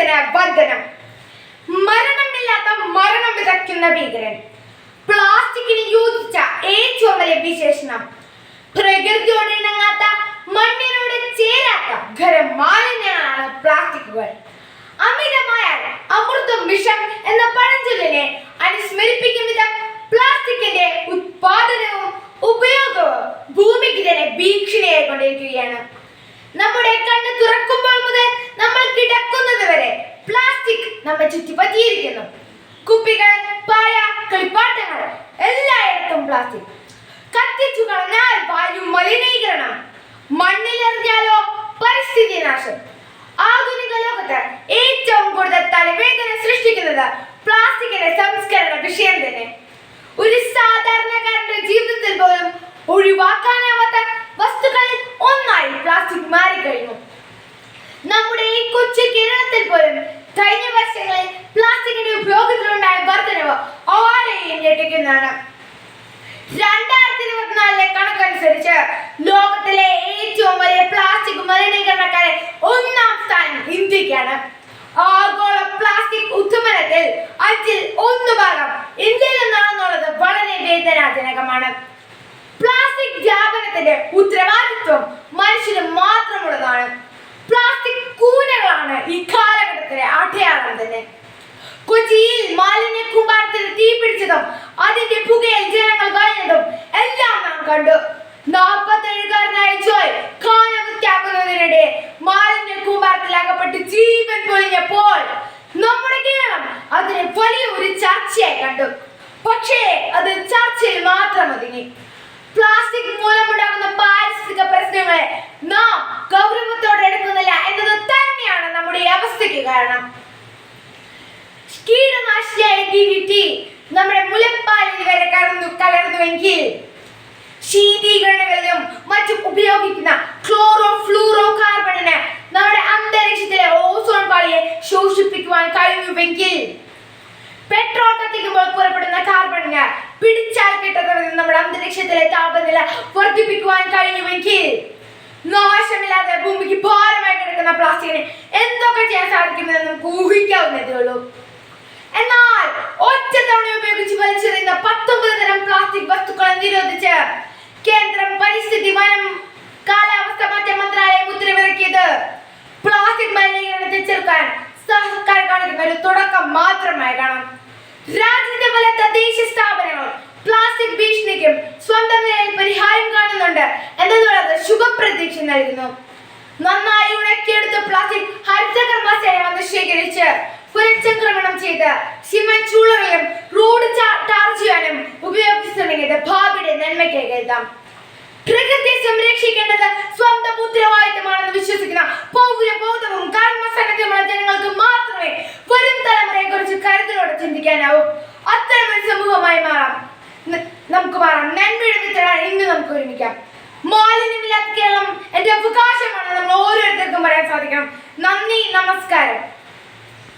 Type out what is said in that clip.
ദിവസന വന്ദനം മരണമില്ലാത്ത മരണം വിതയ്ക്കുന്ന ഭീകരൻ. പ്ലാസ്റ്റിക്കിന് യോജിച്ച ഏറ്റവും വലിയ വിശേഷണം. പ്രകൃതിയോട് ഇണങ്ങാത്ത മണ്ണിനോട് ചേരാത്ത ഖരമാലിന്യങ്ങളാണ് പ്ലാസ്റ്റിക്കുകൾ. അമിതമായാൽ അമൃതം വിഷം എന്ന പഴഞ്ചൊല്ലിനെ അനുസ്മരിപ്പിക്കും വിധം പ്ലാസ്റ്റിക്കിന്റെ ഉത്പാദനവും ഉപയോഗവും ഭൂമിക്ക് തന്നെ ഭീഷണിയായി കൊണ്ടിരിക്കുകയാണ്. നമ്മുടെ കണ്ണ് തുറക്കുമ്പോൾ മുതൽ നമ്മൾ കിടക്കുന്നത് വരെ പ്ലാസ്റ്റിക് നമ്മെ ചുറ്റിപ്പറ്റിയിരിക്കുന്നു. കുപ്പികൾ പായ കളിപ്പാട്ടങ്ങൾ എല്ലായിടത്തും പ്ലാസ്റ്റിക് കത്തിച്ചു കളഞ്ഞാൽ വായു മലിനീകരണം. മണ്ണിലെറിഞ്ഞാലോ പരിസ്ഥിതി നാശം. ആധുനിക ലോകത്ത് ഏറ്റവും കൂടുതൽ തലവേദന സൃഷ്ടിക്കുന്നത് പ്ലാസ്റ്റിക്കിന്റെ സംസ്കരണ വിഷയം തന്നെ. ഒരു സാധാരണക്കാരന്റെ ജീവിതത്തിൽ പോലും ഒഴിവാക്കാനാവാത്ത വസ്തുക്കളിൽ ഒന്നായി പ്ലാസ്റ്റിക് മാറിക്കഴിഞ്ഞു. നമ്മുടെ ഈ കൊച്ചു കേരളത്തിൽ പോലും വർഷങ്ങളിൽ പ്ലാസ്റ്റിക്കിന്റെ ഉപയോഗത്തിലുണ്ടായ വർധനവ് ഓരെയും ഞെട്ടിക്കുന്നതാണ്. രണ്ടായിരത്തി ഇരുപത്തിനാലിലെ കണക്കനുസരിച്ച് ലോകത്തിലെ ഏറ്റവും വലിയ പ്ലാസ്റ്റിക് മലിനീകരണക്കാരെ ഒന്നാം സ്ഥാനം ഇന്ത്യക്കാണ്. ആഗോള പ്ലാസ്റ്റിക് ഉദ്യമനത്തിൽ അഞ്ചിൽ ഒന്ന് ഭാഗം ഇന്ത്യയിൽ നിന്നാണെന്നുള്ളത് വളരെ വേദനാജനകമാണ്. പ്ലാസ്റ്റിക് വ്യാപനത്തിന്റെ ഉത്തരവാദിത്വം മനുഷ്യന് മാത്രമുള്ളതാണ്. പ്ലാസ്റ്റിക് കൂനകളാണ് ഈ കാലഘട്ടത്തിലെ അടയാളം തന്നെ. കൊച്ചിയിൽ മാലിന്യ കൂമ്പാരത്തിൽ തീ പിടിച്ചതും അതിന്റെ പുകയിൽ ജനങ്ങൾ കഴിഞ്ഞതും എല്ലാം നാം കണ്ടു. നാൽപ്പത്തേഴുകാരനായ ജോയ് കാലവൃത്തിയാക്കുന്നതിനിടെ മാലിന്യ കൂമ്പാരത്തിൽ അകപ്പെട്ട് ജീവൻ പൊലിഞ്ഞപ്പോൾ നമ്മുടെ കേരളം അതിനെ വലിയ ഒരു ചർച്ചയായി കണ്ടു. പക്ഷേ അത് ചർച്ചയിൽ മാത്രം ഒതുങ്ങി. പ്ലാസ്റ്റിക് മൂലമുണ്ടാകുന്ന പാരിസ്ഥിതിക പ്രശ്നങ്ങളെ നാം ഗൗരവത്തോടെ എടുക്കുന്നില്ല എന്നത് തന്നെയാണ് നമ്മുടെ ഈ അവസ്ഥയ്ക്ക് കാരണം. കീടനാശിയായ ഡി ഡി നമ്മുടെ മുലപ്പാലിൽ വരെ കടന്നു കലർന്നുവെങ്കിൽ ശീതീകരണങ്ങളിലും മറ്റും ഉപയോഗിക്കുന്ന ക്ലോറോ ഫ്ലൂറോ കാർബണിന് നമ്മുടെ അന്തരീക്ഷത്തിലെ ഓസോൺ പാളിയെ ശോഷിപ്പിക്കുവാൻ കഴിഞ്ഞുവെങ്കിൽ പെട്രോൾ കത്തിക്കുമ്പോൾ പുറപ്പെടുന്ന കാർബണിന് പിടിച്ചാൽ കിട്ടുന്നത് നമ്മുടെ അന്തരീക്ഷത്തിലെ താപനില വർദ്ധിപ്പിക്കുവാൻ കഴിഞ്ഞുവെങ്കിൽ നാശമില്ലാതെ ഭൂമിക്ക് ഭാരമായി കിടക്കുന്ന പ്ലാസ്റ്റിക്കിനെ എന്തൊക്കെ ചെയ്യാൻ സാധിക്കുമെന്ന് നമുക്ക് ഊഹിക്കാവുന്നതേ ഉള്ളൂ എന്നാൽ ഒറ്റ തവണ ഉപയോഗിച്ച് വലിച്ചെറിയുന്ന പത്തൊമ്പത് തരം പ്ലാസ്റ്റിക് വസ്തുക്കളെ നിരോധിച്ച് കേന്ദ്രം പരിസ്ഥിതി വനം കാലാവസ്ഥ മാറ്റ മന്ത്രാലയം ഉത്തരവിറക്കിയത്. പ്ലാസ്റ്റിക് മലിനീകരണത്തെ ചെറുക്കാൻ സർക്കാർ കാണിക്കുന്ന ഒരു തുടക്കം മാത്രമായി കാണാം. രാജ്യത്തെ പല തദ്ദേശ സ്ഥാപനങ്ങൾ പ്ലാസ്റ്റിക് ഭീഷണിക്കും സ്വന്തം നിലയിൽ പരിഹാരം കാണുന്നുണ്ട്. എന്നുള്ളത് ശുഭപ്രതീക്ഷ നൽകുന്നു. നന്നായി ഉണക്കിയെടുത്ത പ്ലാസ്റ്റിക് ഹരിതകർമ്മസേന വന്ന് ശേഖരിച്ച് പുനഃചംക്രമണം ചെയ്ത് സിമന്റ് ചൂളകളും റോഡ് ടാർജ് ടാർ ചെയ്യാനും ഉപയോഗിച്ചിട്ടുണ്ടെങ്കിൽ ഭാവിയുടെ നന്മയ്ക്ക് കരുതാം. പ്രകൃതിയെ സംരക്ഷിക്കേണ്ടത് സ്വന്തം ഉത്തരവാദിത്തമാണെന്ന് വിശ്വസിക്കുന്ന പൗരബോധവും കർമ്മസന്നദ്ധമുള്ള ജനങ്ങൾക്ക് മാത്രമേ വരും തലമുറയെ കുറിച്ച് കരുതലോടെ ചിന്തിക്കാനാവൂ. അത്തരം ഒരു സമൂഹമായി മാറാം. നമുക്ക് മാറാം നന്മയുടെ വിത്തടാൻ ഇന്ന് നമുക്ക് ഒരുമിക്കാം. മാലിന്യമില്ലാത്ത കേരളം എന്റെ അവകാശമാണ്. നമ്മൾ ഓരോരുത്തർക്കും പറയാൻ സാധിക്കണം. നന്ദി നമസ്കാരം.